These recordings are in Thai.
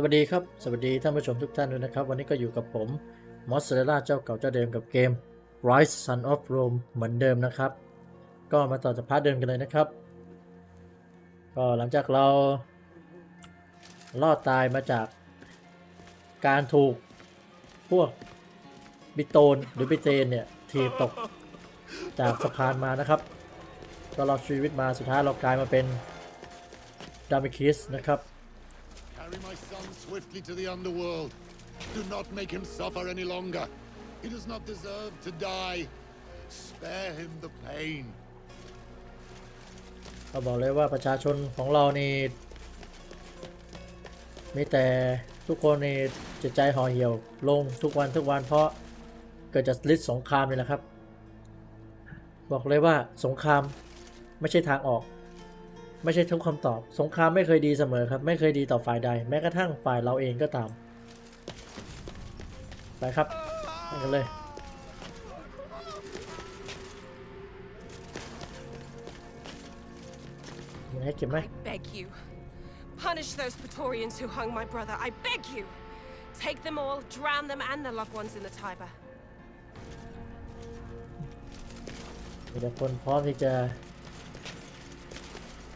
สวัสดีครับ สวัสดีท่านผู้ชมทุกท่านด้วยนะครับ วันนี้ก็อยู่กับผมมอสเซเรล่าเจ้าเก่าเจ้าเดิมกับเกม Rise Son of Rome เหมือนเดิมนะครับ ก็มาต่อจากพาร์ทเดิมกันเลยนะครับ ก็หลังจากเรารอดตายมาจากการถูกพวกบิโตนหรือบิเตนเนี่ยทีบตกจากสะพานมานะครับก็รอดชีวิตมาสุดท้ายเรากลายมาเป็นดามิคิสนะครับ son swiftly to the underworld. Do not make him suffer any longer. He does not deserve to die. Spare him the pain. ก็บอกเลยว่าประชาชนของเรานี่มีแต่ทุกคนนี่จิตใจห่อเหี่ยวลงทุกวันทุกวันเพราะเกิดจากฤทธิ์สงครามนี่แหละครับ บอกเลยว่าสงครามไม่ใช่ทางออก ไม่ใช่ทุกคำตอบ สงครามไม่เคยดีเสมอครับ ไม่เคยดีต่อฝ่ายใด แม้กระทั่งฝ่ายเราเองก็ตาม ไปครับไปกันเลยมีให้เก็บไหม I beg you. Punish those Praetorians who hung my brother. I beg you. Take them all, drown them and their loved ones in the Tiber. มีแต่คนพร้อมที่จะเ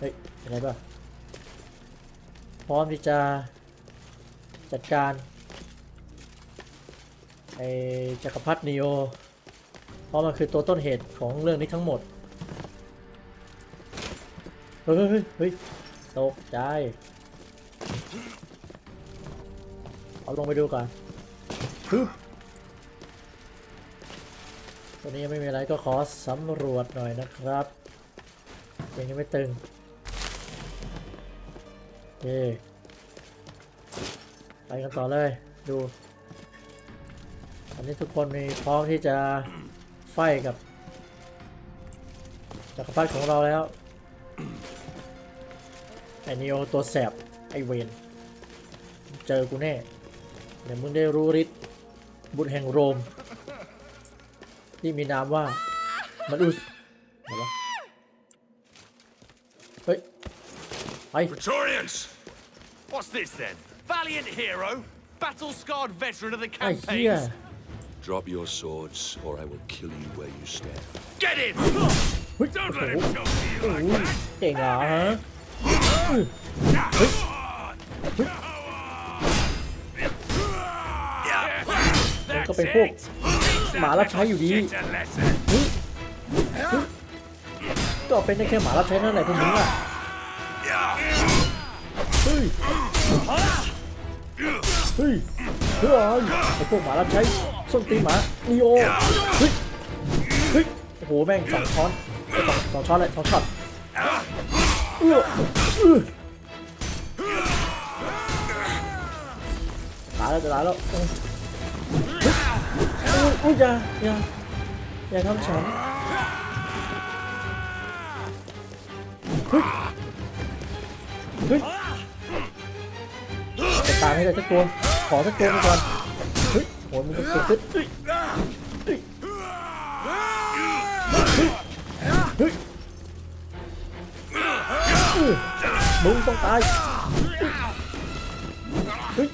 ฮ้ยอะไรป่ะพร้อมที่จะจัดการไอจักรพรรดินีโอเพราะมันคือตัวต้นเหตุของเรื่องนี้ทั้งหมดเฮ้ยเฮ้ยเฮ้ยตกใจ เอาลงไปดูก่อนตัวนี้ไม่มีอะไรก็ขอสำรวจหน่อยนะครับยังไม่ตึง เคไปกันต่อเลยดูอันนี้ทุกคนมีพร้อมที่จะไฟกับจักรพรรดิของเราแล้วไอ้นิโอตัวแสบไอเวนเจอกูแน่เดี๋ยวมึงได้รู้ฤทธิ์บุตรแห่งโรม ที่มีนามว่ามันอุส ไป Praetorians! What's this then? Valiant hero? Battle scarred veteran of the ไอ้เหี้ย campaigns? Drop your swords, or I will kill you where you stand. Get in! เฮ้ย Don't โอ้ let โห him talk to you โอ้ like โห that! เก่งเหรอฮะ That's ก็เป็นพวก it. หมารับใช้อยู่ดี Get a lesson. ก็เป็นได้แค่หมารับใช้นั่นแหละพวกมึงอ่ะ เ ฮ้ยเฮ้ยเฮ้ยไอ้พวกหมารับใช้ส้นตีนหมานีโอเฮ้ยเฮ้ยโอ้โหแม่งสองช้อนไอ้สองสองช้อนเลยสองช็อตเอื้อเออตายแล้วจะตายแล้วเฮ้ยอุ้ยอุ้ยอย่าอย่าอย่าทำฉันเฮ้ยเฮ้ย ตายให้ได้สักตัว ขอสักตัวหนึงก่อน เฮ้ยโหมันต้องเกิดเฮ้ยมึงต้องตาย เฮ้ย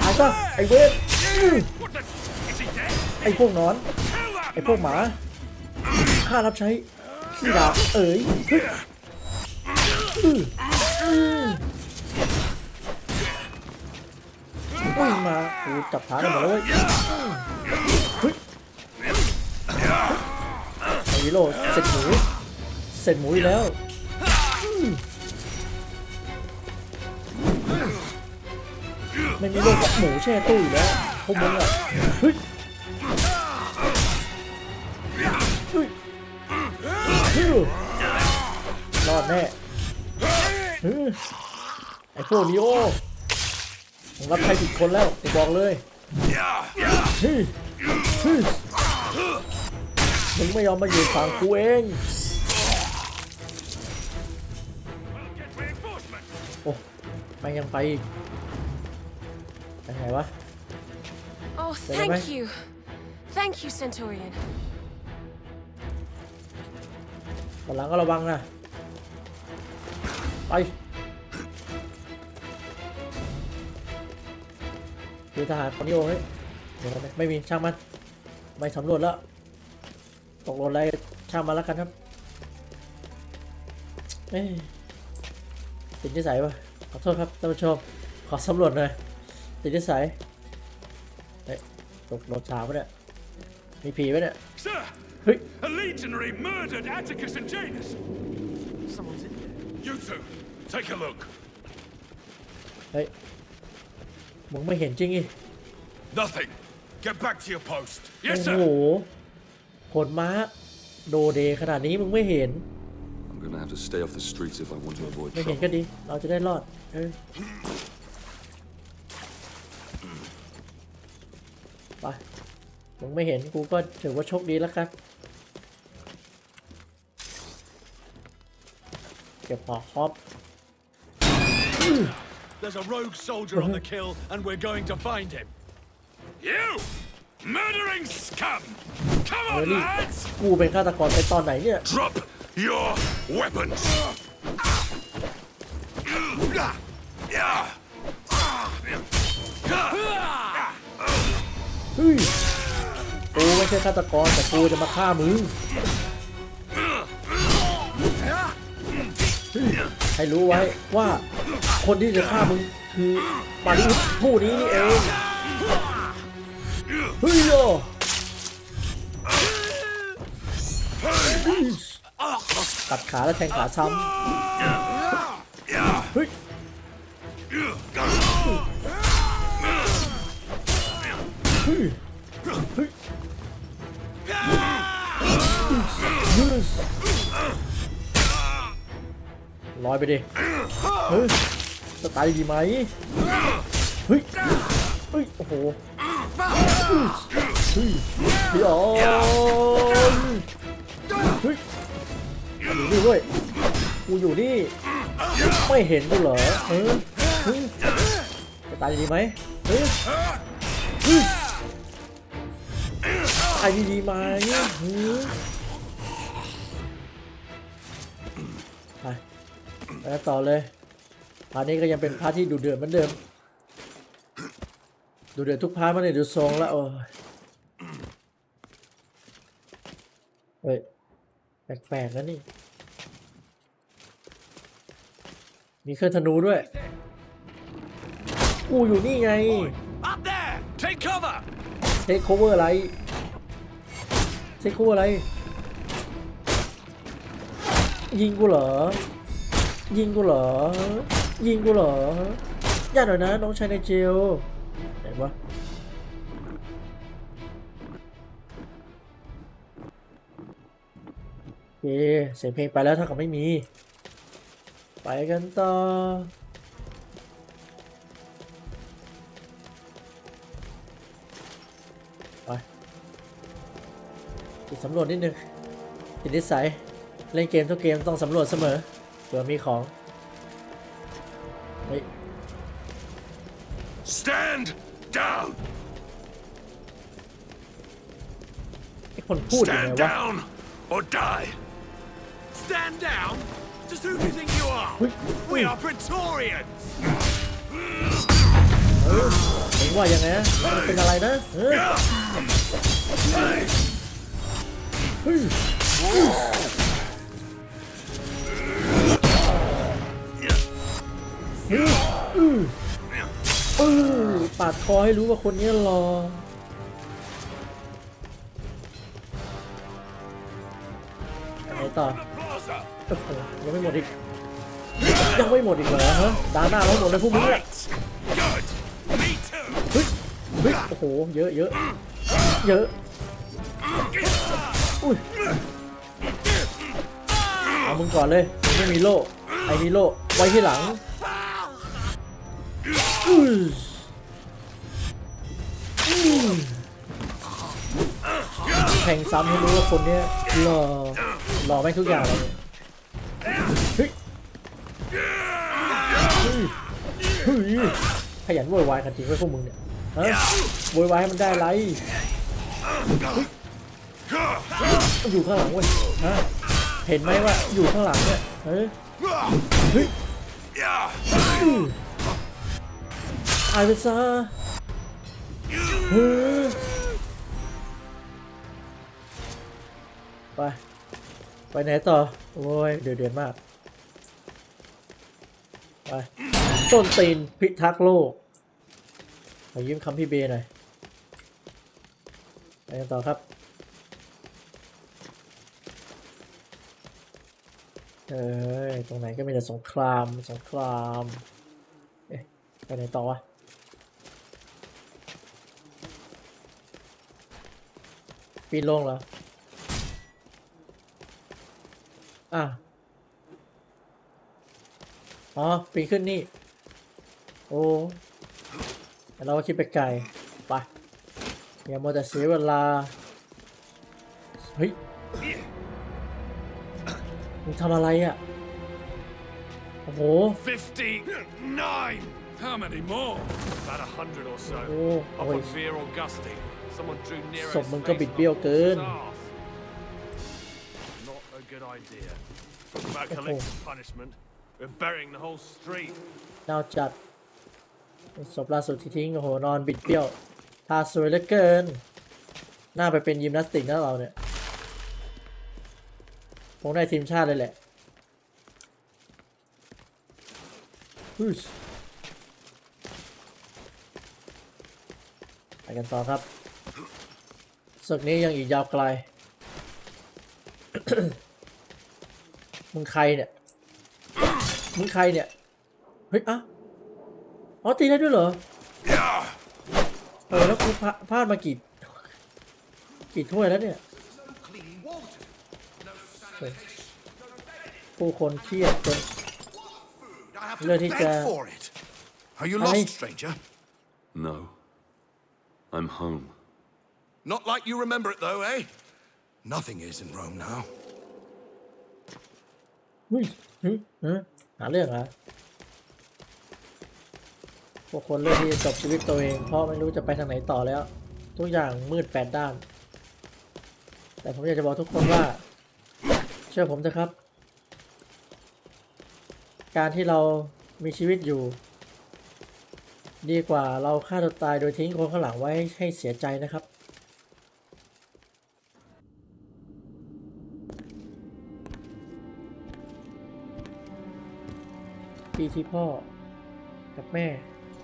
ตายซะไอ้เวทไอ้พวกนอน ไอ้พวกหมา ข้ารับใช้ขี้ดาบเอ๋ย เฮ้ยมากูจับขาได้หมดแล้วเว้ยเฮ้ยไอ้วิโรจน์เสร็จหมูเสร็จหมูอีกแล้วไม่มีโรคกับหมูแช่ตู้อยู่แล้วพวกมึงอะเฮ้ยรอดแน่ ไอ้พวกนีโอผมรับใครผิดคนแล้วผมบอกเลยเฮ้ยเฮ้ยมึงไม่ยอมมาอยู่ฝั่งกูเอง Well, get reinforcements. โอ้ไม่งยังไปอีกไปไหนวะ Oh, Say thank bye-bye. you. Thank you, Centurion. ตอนหลังก็ระวังนะไป ดูทหารคนนี้โอ้ยเดี๋ยวก่อนนะไม่มีช่างมันไม่สำรวจแล้วตกหล่นอะไรช่างมันแล้วกันครับเอ้ยติดนิสัยวะขอโทษครับท่านผู้ชมขอสำรวจหน่อยติดนิสัยเฮ้ยตกรถช้าปะเนี่ยมีผีปะเนี่ย Sir, Hey. a legionary murdered Atticus and Janus. Someone's in there. You two, take a look. เฮ้ย มึงไม่เห็นจริงอี Nothing. Get back to your post. โอ้ Yes, โห sir. ขนม้า โดเดขนาดนี้มึงไม่เห็น I'm gonna have to stay off the streets if I want to avoid ไม่เห็น trouble. ก็ดี เราจะได้รอด เออไปมึงไม่เห็นกูก็ถือว่าโชคดีแล้วกันเก็บหอครอบ There's a rogue soldier on the kill, and we're going to find him. You! Murdering scum! Come เฮ้ on, ย lads! กูเป็นฆาตกรไปตอนไหนเนี่ย Drop your weapons! เฮ้ย กูไม่ใช่ฆาตกรแต่กูจะมาฆ่ามึงเฮ้ยให้รู้ไว้ว่า คนที่จะฆ่ามึงคือมาริอุสผู้นี้นี่เองเฮ้ยโยตัดขาแล้วแทงขาช้ำเฮ้ยเฮ้ยเฮ้ยลอยไปดิเฮ้ย จะตายดีไหมเฮ้ยเฮ้ยโอ้โหเฮ้ยพี่อ๋อนเฮ้ยอยู่นี่ด้วยกูอยู่นี่ไม่เห็นกูเหรอเออเฮ้ยจะตายดีไหมเฮ้ยเฮ้ยตายดีๆไหมเฮ้ยไปไปต่อเลย พาร์ทนี้ก็ยังเป็นพาร์ทที่ดูเดือดเหมือนเดิม ดูเดือดทุกพาร์ทมาเนี่ยดูทรงแล้วโอ้ยเฮ้ยแปลกๆนะนี่ มีเครื่องธนูด้วย กูอยู่นี่ไง Up there! Take cover! เทคโคเวอร์อะไรเทคโคเวอร์อะไร ยิงกูเหรอ ยิงกูเหรอ ยิงกูเหรออย่าหน่อยนะ น้องชายในเจลไหนวะโอเคเสียงเพลงไปแล้วถ้ากับไม่มี ไปกันต่อไปติดสำรวจนิดนึงติดนิสัย เล่นเกมทุกเกมต้องสำรวจเสมอเผื่อมีของ ไอคนพูดอยู่ไหน Stand วะ down or die! Stand down! Just who do you think you are? Ui, ui. We are Praetorians! เห็นว่ายังไงนะมันเป็นอะไรนะเฮ้ยเฮ้ยเฮ้ยอืออือ ปาดคอให้รู้ว่าคนนี้รอไหนต่อโอ้โหยังไม่หมดอีกยังไม่หมดอีกเหรอฮะดาหน้าเราหมดเลยพวกมึงเนี่ยเฮ้ยเฮ้ยโอ้โหเยอะเยอะเยอะอุ้ยเอามึงก่อนเลยไม่มีโล่ไอ้มีโล่ไว้ที่หลังอื้ออื้อ แทงซ้ำให้รู้ว่าคนเนี้ยหล่อหล่อแม่งทุกอย่างเลยเฮ้ยเฮ้ยเฮ้ยขยันโวยวายกันจริงไว้พวกมึงเนี่ยฮะโวยวายให้มันได้ไรอยู่ข้างหลังเว้ยฮะเห็นไหมว่าอยู่ข้างหลังเนี่ยเฮ้ยเฮ้ยอายไปซะเฮ้ย ไป ไปไหนต่อ โอ้ย เดือดเดือดมาก ไปส้นตีนพิทักษ์โลกขอยืมคำพี่เบหน่อย ไปกันต่อครับเอ้ยตรงไหนก็มีแต่สงคราม สงคราม เอ๊ะ ไปไหนต่อวะ ปีนลงเหรอ อะ อ๋อ ปีนขึ้นนี่ โอ้แต่เราก็คิดไปไกล ไป อย่ามัวแต่เสียเวลา เฮ้ย มึงทำอะไรอะ โอ้โห Fifty-nine! How many more? About a hundred or so. Oh, Up oi. on Vir Augusti. Someone drew Nero's ศพมึงก็ face บิดเบี้ยว on เกิน his arse. Not a good idea. Talk about collective punishment. We're burying the whole street. เน่าจัดศพล่าสุดที่ทิ้งโอ้โหนอนบิดเบี้ยวทาสวยเหลือเกิน หน้าไปเป็นยิมนาสติกนะเราเนี่ยคงได้ทีมชาติเลยแหละฮึชไปกันต่อครับ ศึกนี้ยังอีกยาวไกล มึงใครเนี่ย มึงใครเนี่ย เฮ้ยอะอ๋อตีได้ด้วยเหรอ เออแล้วกูพลาพลาดมากี่กี่ถ้วยแล้วเนี่ยเฮ้ยผู้คนเครียดจน I have Let it beg go. for it. Are you Aye. lost, stranger? No. I'm home. Not like you remember it, though, eh? Nothing is in Rome now. เฮ้ยหึหึหาเรื่องเหรอพวกคนเลือกที่จะจบชีวิตตัวเอง เพราะไม่รู้จะไปทางไหนต่อแล้ว ทุกอย่างมืดแปดด้าน แต่ผมอยากจะบอกทุกคนว่า เชื่อผมเถอะครับ การที่เรามีชีวิตอยู่ ดีกว่าเราฆ่าตัวตายโดยทิ้งคนข้างหลังไว้ให้เสียใจนะครับีที่พ่อ กับแม่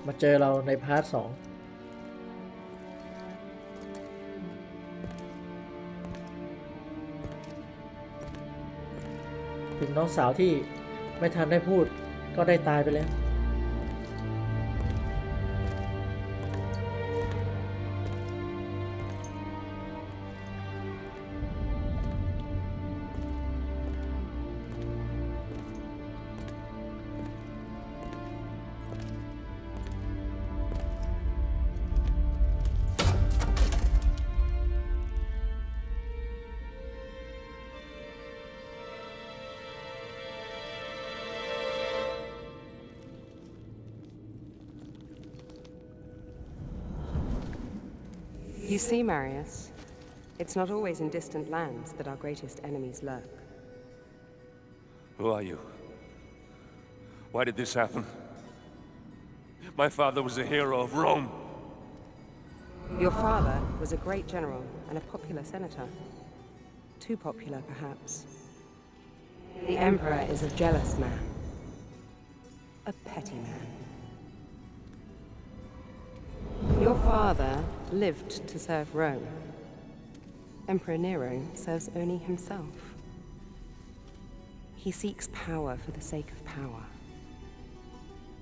มาเจอเราในพาร์ทสองถึงน้องสาวที่ไม่ทันได้พูดก็ได้ตายไปแล้ว see, Marius, it's not always in distant lands that our greatest enemies lurk. Who are you? Why did this happen? My father was a hero of Rome. Your father was a great general and a popular senator. Too popular, perhaps. The Emperor is a jealous man. A petty man. Your father lived to serve Rome. Emperor Nero serves only himself. He seeks power for the sake of power.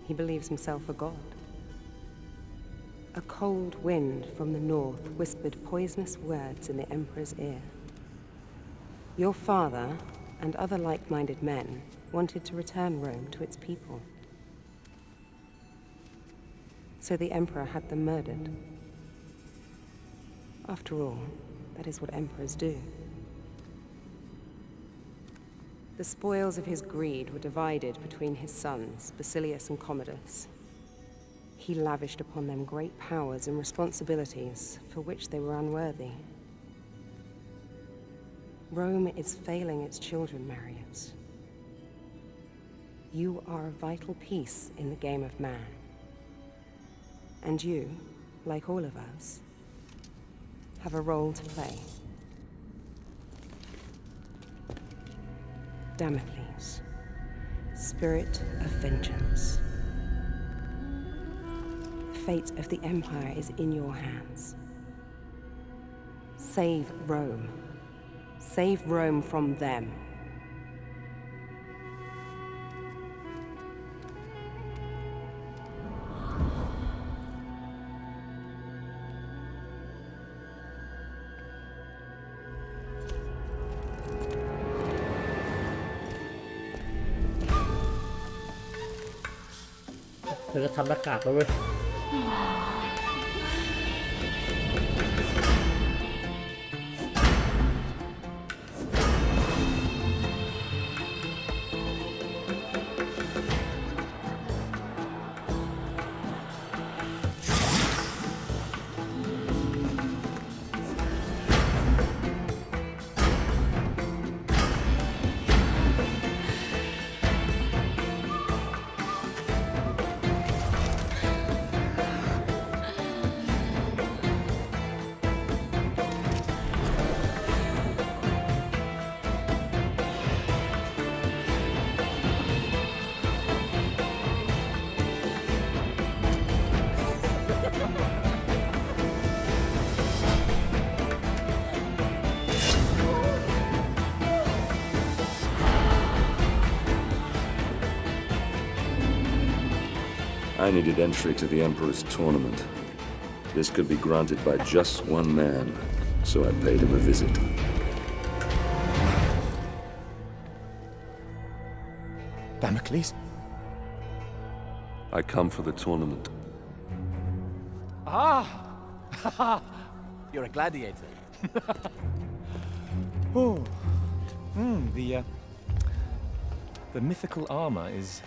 He believes himself a god. A cold wind from the north whispered poisonous words in the Emperor's ear. Your father and other like minded men wanted to return Rome to its people. So the Emperor had them murdered. After all, that is what emperors do. The spoils of his greed were divided between his sons, Basilius and Commodus. He lavished upon them great powers and responsibilities for which they were unworthy. Rome is failing its children, Marius. You are a vital piece in the game of man. And you, like all of us, have a role to play. Damocles, spirit of vengeance. The fate of the Empire is in your hands. Save Rome. Save Rome from them. ။ ธอก็ทำหน้ากากแล้วเว้ย I needed entry to the Emperor's tournament. This could be granted by just one man, so I paid him a visit. Damocles? I come for the tournament. Ah! You're a gladiator. oh. Hmm, the, uh, the mythical armor is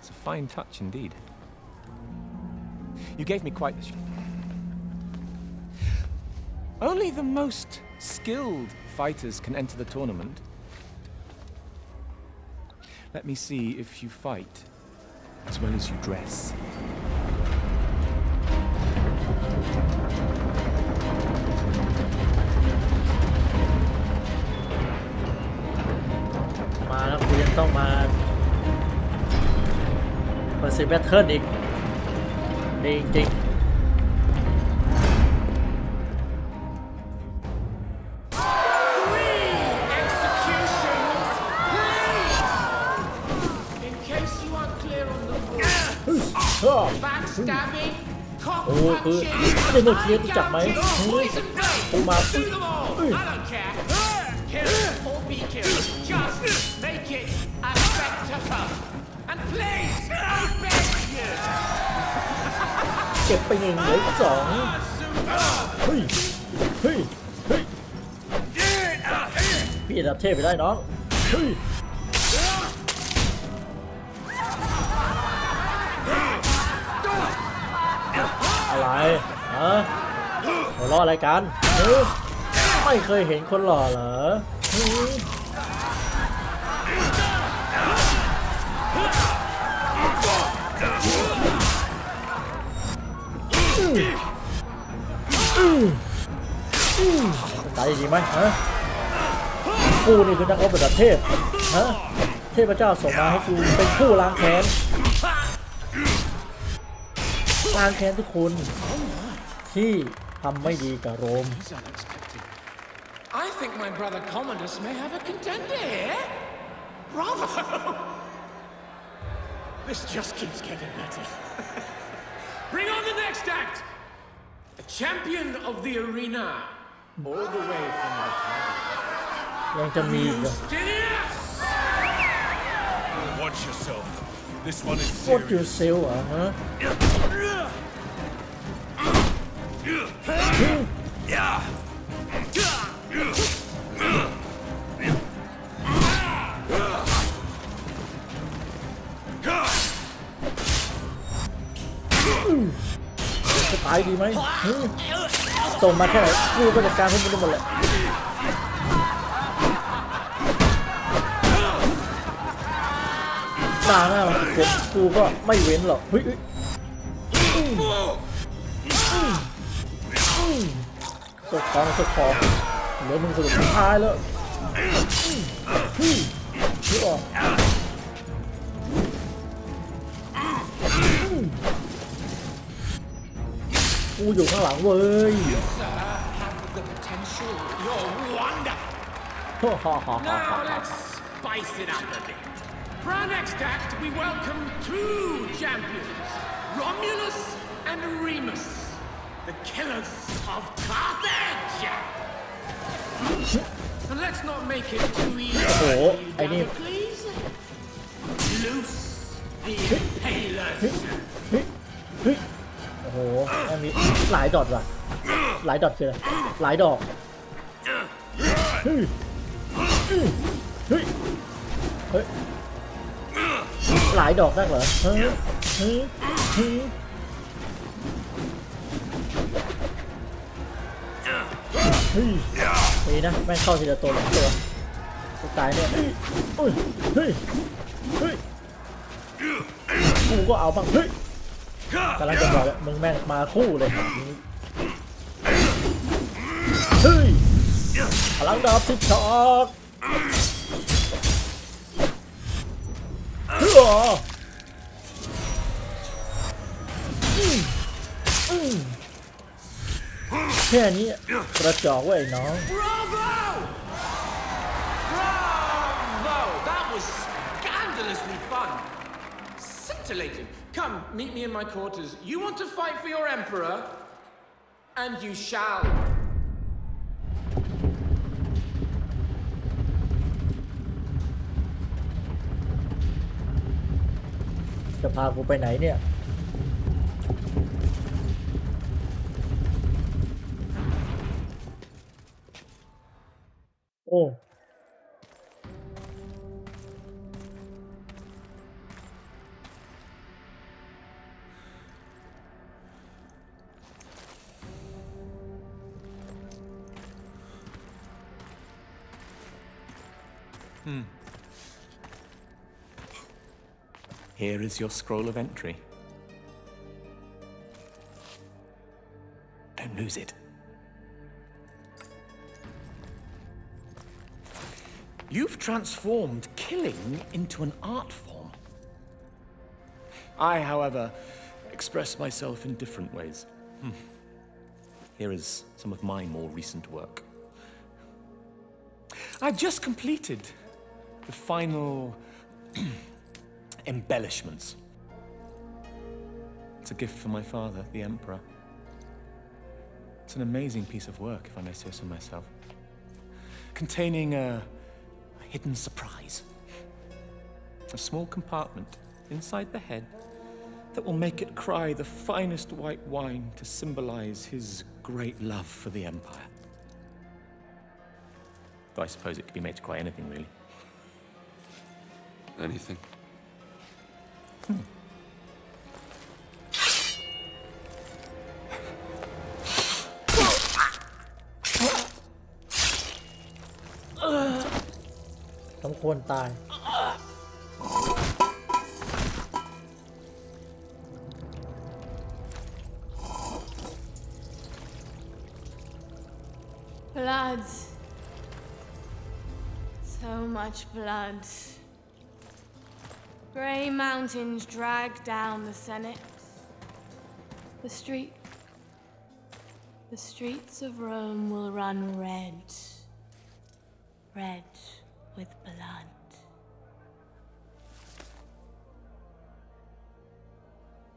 it's a fine touch indeed. You gave me quite the show. Only the most skilled fighters can enter the tournament. Let me see if you fight as well as you dress. มาแล้วกูยังต้องมาเปิดซีแบทเทิลอีก ดีจริง In case you aren't clear on the ชอบ backstabbing, โอ้คือเจนเนอร์เคียร์รู้จักไหมเฮ้ยกูมา do them all. เก็บไปหนึ่งเหลือสองเฮ้ยเฮ้ยเฮ้ยพี่ดับเทพไปได้น้องเฮ้ยอะไรฮะหัวเราะอะไรกันไม่เคยเห็นคนหล่อเหรอ ตายดีไหมฮะกูนี่คือนักรบระดับเทพฮะเทพเจ้าส่งมาให้กูเป็นผู้ล้างแค้นล้างแค้นทุกคนที่ทำไม่ดีกับโรม I think my brother Commodus may have a contender here. Bravo! This just keeps getting better. Bring on the next act! A champion of the arena. All the way from the top. ยังจะมีอีกเหรอ Justinius! Watch yourself. This one is โคตรยูเซลอ่ะฮะ จ ตายดีไหมส่งมาแค่ไหนกูก็จัดการพวกมึงได้หมดแหละหน้าหน้าผมกูก็ไม่เว้นหรอกเฮ้ยเฮ้ยอืมอืมอืมสกคอสกคอเหลือมึงสรุปสุดท้ายแล้วอืมเฮ้ยออก กูอยู่ข้างหลังเว้ย Sir, have the potential. You're wonderful. ฮ่าฮ่าฮ่าฮ่า Now let's spice it up a bit. For our next act, we welcome two champions, Romulus and Remus, the killers of Carthage. And let's not make it too easy. Oh, I need- Please. Loose the impalers. เฮ้ยเฮ้ยโอ้โห อันนี้หลายดอทว่ะ หลายดอทคืออะไรหลายดอกเฮ้ยเฮ้ยเฮ้ยหลายดอกนักเหรอเฮ้ยเฮ้ยเฮ้ยเฮ้ยดีนะแม่งเข้าทีละตัวสองตัวกูตายเนี่ยเฮ้ยเฮ้ยเฮ้ยเฮ้ยกูก็เอาบ้างเฮ้ย กำลังจะบอกแล้วมึงแม่งมาคู่เลยเฮ้ยพลังดาบทิศช็อกเฮ้ยอืมแค่นี้กระจอกเว้น้อง Bravo! Bravo! That was scandalously fun. Scintillating. Come, meet me in my quarters. You want to fight for your emperor? And you shall. จะพากูไป Here is your scroll of entry. Don't lose it. You've transformed killing into an art form. I, however, express myself in different ways. Hmm. Here is some of my more recent work. I've just completed the final embellishments. It's a gift for my father, the Emperor. It's an amazing piece of work, if I may say so myself, containing a, a hidden surprise. A small compartment inside the head that will make it cry the finest white wine to symbolize his great love for the Empire. Though I suppose it could be made to cry anything, really. Anything? Hmm. Uh. สมควรตาย Blood. So much blood. Grey mountains drag down the Senate. The street. The streets of Rome will run red. Red with blood.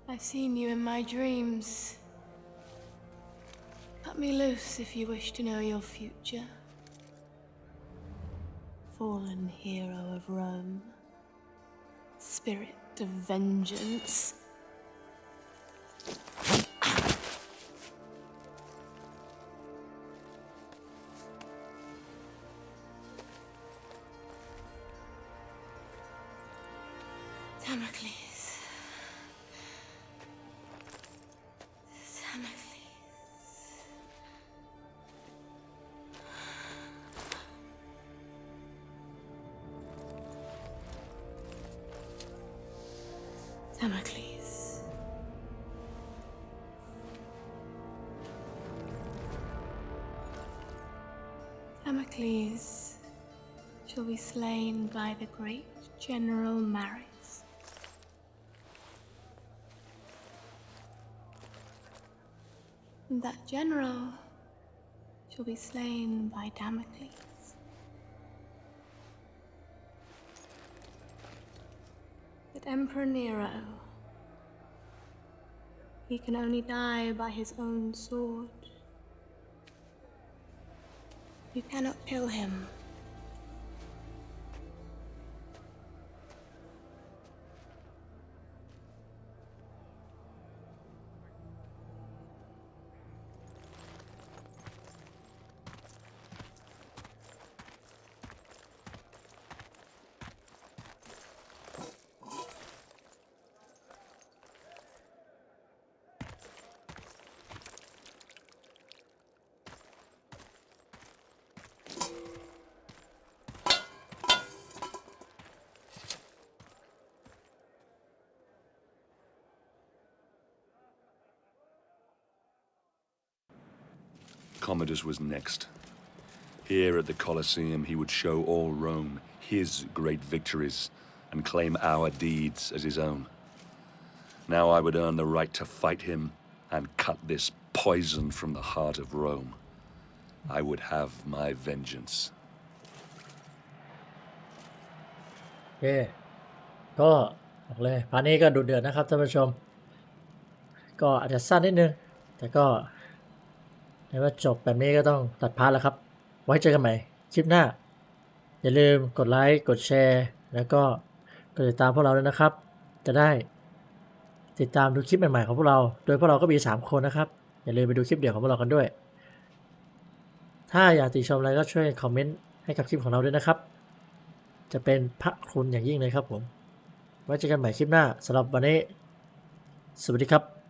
I've seen you in my dreams. Cut me loose if you wish to know your future. Fallen hero of Rome. Spirit of vengeance. Damocles shall be slain by the great General Maris. And that general shall be slain by Damocles. But Emperor Nero, he can only die by his own sword. You cannot kill him. Commodus was next. Here at the Colosseum, he would show all Rome his great victories and claim our deeds as his own. Now I would earn the right to fight him and cut this poison from the heart of Rome. I would have my vengeance. โอเค ก็บอกเลยพาร์ทนี้ก็ดุเดือดนะครับท่านผู้ชม ก็อาจจะสั้นนิดนึง แต่ก็ ในว่าจบแบบนี้ก็ต้องตัดพาร์ทแล้วครับ ไว้เจอกันใหม่คลิปหน้า อย่าลืมกดไลค์ กดแชร์ แล้วก็กดติดตามพวกเราด้วยนะครับ จะได้ติดตามดูคลิปใหม่ๆของพวกเรา โดยพวกเราก็มี 3 คนนะครับ อย่าลืมไปดูคลิปเดี่ยวของพวกเรากันด้วย ถ้าอยากติชมอะไรก็ช่วยคอมเมนต์ให้กับคลิปของเราด้วยนะครับ จะเป็นพระคุณอย่างยิ่งเลยครับผม ไว้เจอกันใหม่คลิปหน้าสำหรับวันนี้ สวัสดีครับ